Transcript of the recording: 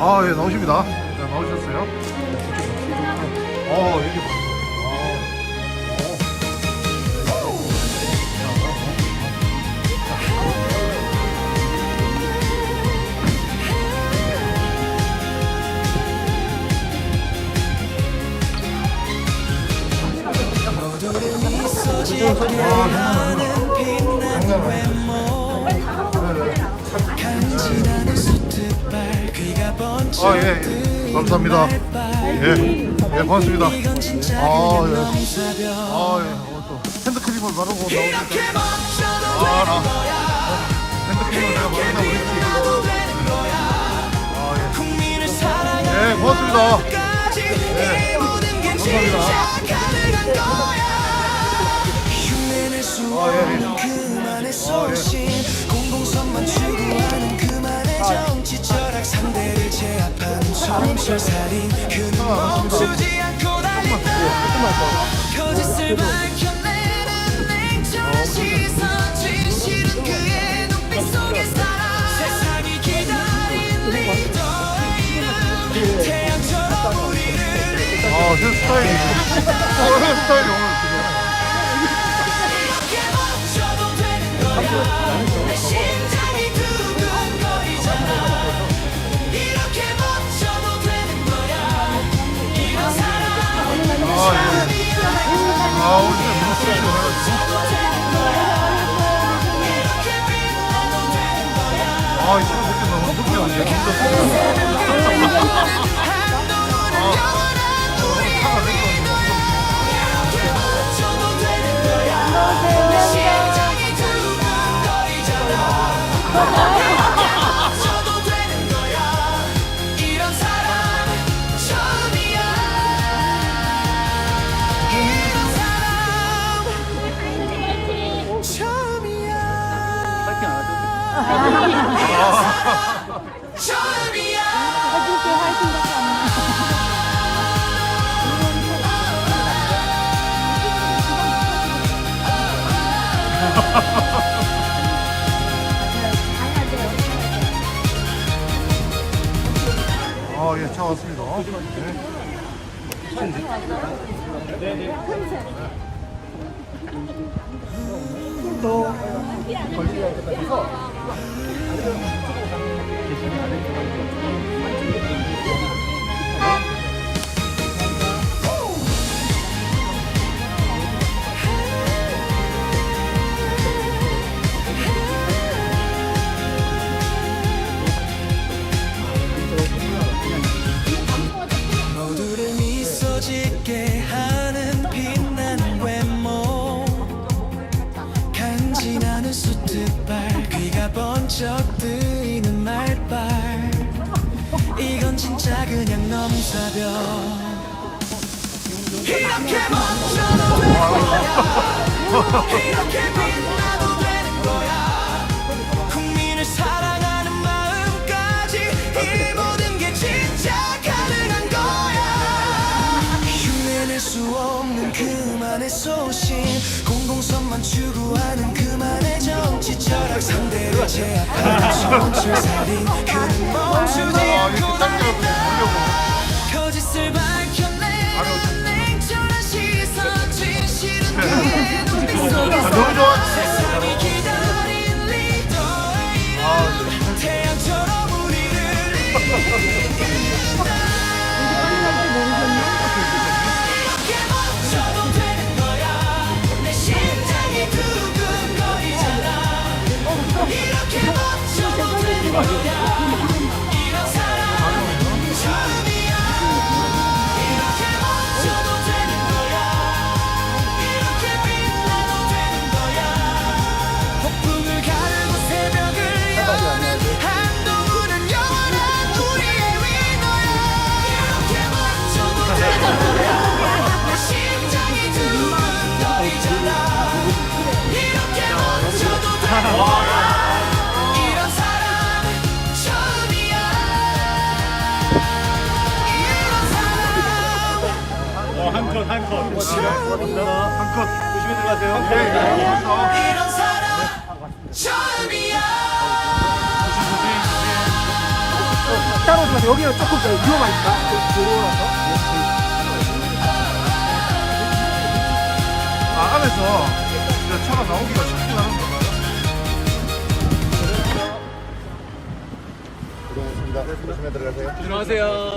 아, 예, 나오십니다. 네, 나오셨어요. 어, 이게 봐. 와, 아, 예, 예. 감사합니다. 예. 예, 고맙습니다. 아, 예. 아, 예. 아, 핸드크림을 바르고 나오니까. 아, 나. 아. 핸드크림을 내가 바른다고 했지. 예. 아, 예. 예, 고맙습니다. 예. 감사합니다. 아, 예, 예. 아, 예. 아, 그 헤어스타일이. 어, 헤어스타일이 오늘. 아, 이 새끼 너무 똑똑해. 더 걸리게 될것 같아서 계시면 안 되는 거 진짜 그냥 넘사벽. 이렇게 멈춰도 될 거야 이렇게 그만의 소신 공공선만 추구하는 그만의 정치 철학 상대를 제압하는 정치 살인. 그는 멈추지 않고 한컷 한컷. 네. 네. 조심히 들어가세요. 네. 이런 사람 처음이야. 따라오지 마세요. 여기가 조금 더 위험하니까. 들어오라서 안에서 차가 나오기가 쉽지 않은 거 들어가세요. 들어가세요.